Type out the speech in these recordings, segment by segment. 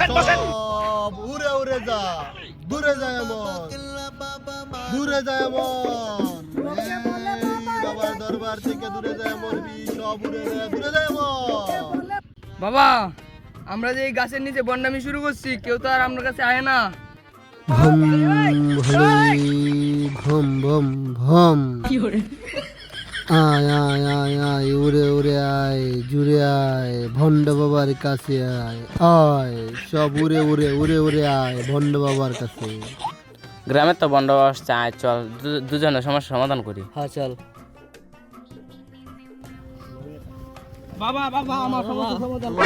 সব উড়ে উড়ে যা। দূরে যায় দূরে বাবার দরবার থেকে দূরে যায় মরবি সব উড়ে যায় দূরে যায় এমন। বাবা আমরা যে এই গাছের নিচে বন্ডামি শুরু করছি কেউ তো আর আমার কাছে আয় না। ভম ভম ভম ভম। আয় আয় আয় আয় উড়ে উড়ে আয় জুড়ে আয় ভণ্ড বাবার কাছে আয় আয় সব উড়ে উড়ে উড়ে উড়ে আয় ভণ্ড বাবার কাছে। গ্রামের তো বন্দোবস্ত চাই চল দু- দুজনের সমস্যার সমাধান করি। হ্যাঁ চল। বাবা বাবা আমার সমস্যা সমাধান।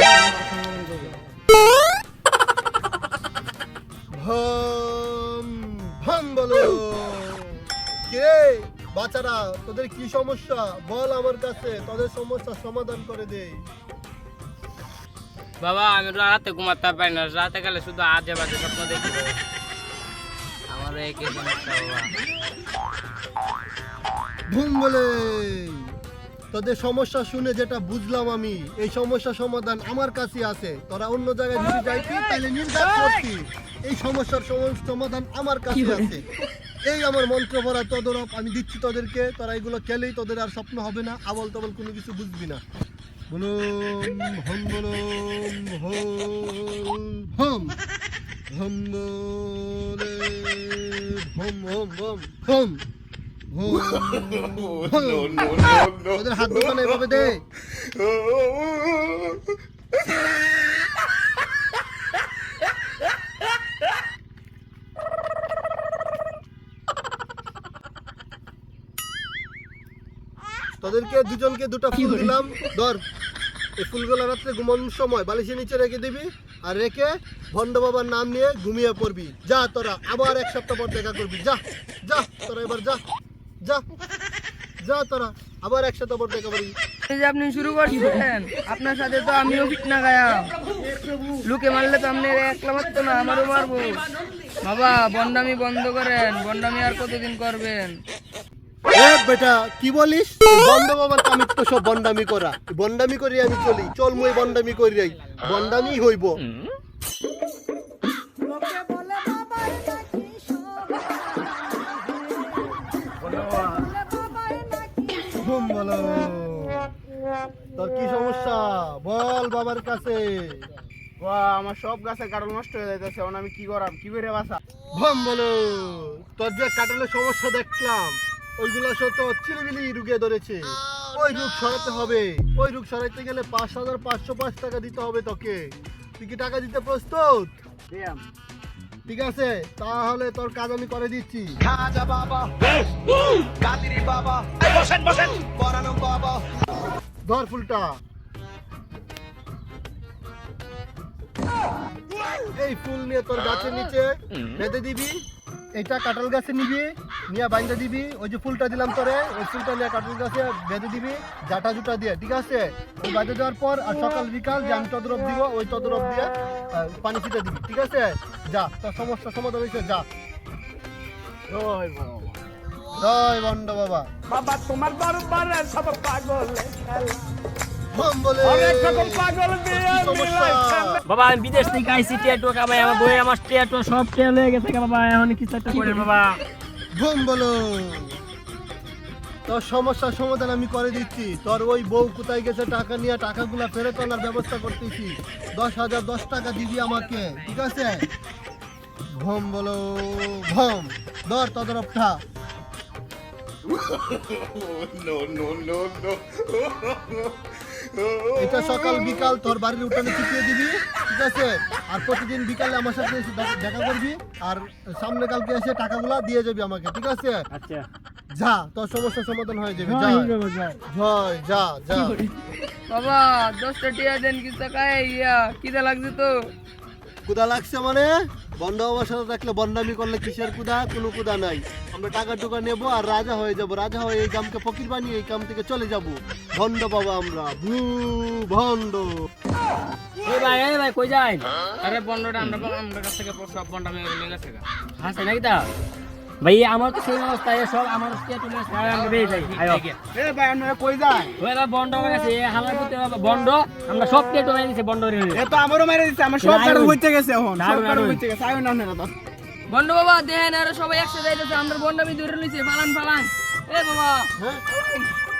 বাচ্চারা তোদের কি সমস্যা? বল আমার কাছে তোদের সমস্যা সমাধান করে দে বাবা আমি রাতে ঘুমাতে পারি না। রাতে গেলে শুধু আজে বাজে স্বপ্ন দেখি আমার কি সমস্যা বাবা। ভুম বলে তোদের সমস্যা শুনে যেটা বুঝলাম আমি এই সমস্যা সমাধান আমার কাছে আছে। তোরা অন্য জায়গায় যদি যাইতি তাহলে নির্দাত করতি। এই সমস্যার সমাধান আমার কাছে আছে। এই আমার মন্ত্র ভরা তদরপ, আমি দিচ্ছি তোদেরকে, তোরা এগুলো খেলেই তোদের আর স্বপ্ন হবে না আবল তবল কোনো কিছু বুঝবি না। বলুম হম বলুম হোম হোম। হোম হোম হোম হোম ওদের হাত দোকানে এভাবে দে। তোদেরকে দুজনকে দুটো ফুল দিলাম। ধর এই ফুলগুলো রাত্রে ঘুমানোর সময় বালিশের নিচে রেখে দিবি আর রেখে ভণ্ড বাবার নাম নিয়ে ঘুমিয়ে পড়বি। যা তোরা আবার এক সপ্তাহ পর দেখা করবি। যা যা তোরা এবার যা যা যা তোরা আবার এক সপ্তাহ পর দেখা করবি। আপনি শুরু করছেন আপনার সাথে তো আমিও ফিটনা গায়া লুকে মারলে তো আপনি একলা মারতো না আমারও মারবো। বাবা বন্ডামি বন্ধ করেন বন্ডামি আর কতদিন করবেন? এ বেটা কি বলিস? বন্ড বাবার কামিক তো সব বন্ডামি করা। বন্ডামি করি আমি চলি। চল মুই বন্ডামি করি রাই বন্ডামি হইব। তোর কি সমস্যা? বল বাবার কাছে। আমার সব গাছে কাটল নষ্ট হয়ে যাইতেছে। আমি কি করাম? কি করে বাসা ভম বলো। তোর যে কাটালের সমস্যা দেখলাম ওইগুলো সব তো চিলিমিলি রুগে ধরেছে। ওই রোগ সরাতে হবে। ওই রোগ সরাইতে গেলে পাঁচ হাজার পাঁচশো পাঁচ টাকা দিতে হবে তোকে। তুই কি টাকা দিতে প্রস্তুত? ঠিক আছে তাহলে তোর কাজ আমি করে দিচ্ছি। ধর ফুলটা। এই ফুল নিয়ে তোর গাছের নিচে বেঁধে দিবি। এটা কাঁঠাল গাছে নিবি। নিয়ে বাইন্দা দিবি ওই যে ফুলটা দিলাম তোরে ওই ফুলটা নিয়ে কাঁঠাল গাছে বেঁধে দিবি জাটা জুটা দিয়ে ঠিক আছে? ওই বাঁধে দেওয়ার পর আর সকাল বিকাল যে আমি তদরব দিব ওই তদরব দিয়ে পানি ছিটে দিবি ঠিক আছে? যা তোর সমস্যা সমাধান হয়েছে যা। জয় বন্ড বাবা। বাবা তোমার দরবারে সব পাগল কি বাবা আমি বিদেশ থেকে আইসি টিয়াটু কামাই আমার বই আমার টিয়াটু সব টিয়া লয়ে গেছে বাবা এখন কিছু একটা করে বাবা। ঘুম বলো তোর সমস্যার সমাধান আমি করে দিচ্ছি তোর ওই বউ কোথায় গেছে টাকা নিয়ে টাকাগুলো ফেরত আনার ব্যবস্থা করতেছি দশ হাজার দশ টাকা দিবি আমাকে ঠিক আছে ঘুম বলো ঘুম ধর তদরফটা এটা সকাল বিকাল তোর বাড়ির উঠানে চিপিয়ে দিবি ঠিক আছে? আর প্রতিদিন বিকালে আমার সাথে এসে দেখা- করবি আর সামনে কালকে এসে টাকাগুলো দিয়ে যাবি আমাকে ঠিক আছে? আচ্ছা। যা তোর সমস্যার সমাধান হয়ে যাবে যা। জয় যা। যা বাবা দশটা টিয়া দেন কি টাকায়? ইয়া কিদা লাগছে তো। কুদা লাগছে মানে? বন্ধ সাথে থাকলে বন্ডামি করলে কিসের কুদা? কোনো কুদা নাই। আমরা টাকা টুকা নেব আর রাজা হয়ে যাব। রাজা হয়ে এই গ্রামকে ফকির বানিয়ে এই গ্রাম থেকে চলে যাব। ভণ্ড পাবো আমরা। ভু ভণ্ড। এই ভাই এই ভাই কই যাই? আরে বন্ডটা আমরা আমরা কাছ থেকে সব বন্ডামি লয়ে গেছে হাসে নাকি তা ভাই আমার তো সেই অবস্থা এ সব আমার কে তুমি আমরা যাই আয়ো এ ভাই আপনারা কই যায় ওই বা হয়ে গেছে এ হালার করতে বন্ড আমরা সব কে এ তো আমারও মেরে আমার সব কারণ হইতে গেছে এখন সব কারণ হইতে গেছে আয়ো না আপনারা তো বাবা দেখেন আর সবাই একসাথে যাইতেছে আমরা বন্ডামি ধরে লইছে পালান পালান এ বাবা হ্যাঁ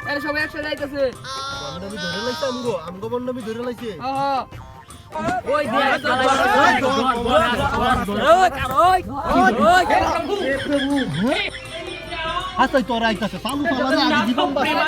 এর সবাই একসাথে যাইতেছে। বন্ডামি ধরে লাইছে আমগো আমগো ধরে আচ্ছা তোরা আইতাছে চালু চালা আগে জীবন বাঁচা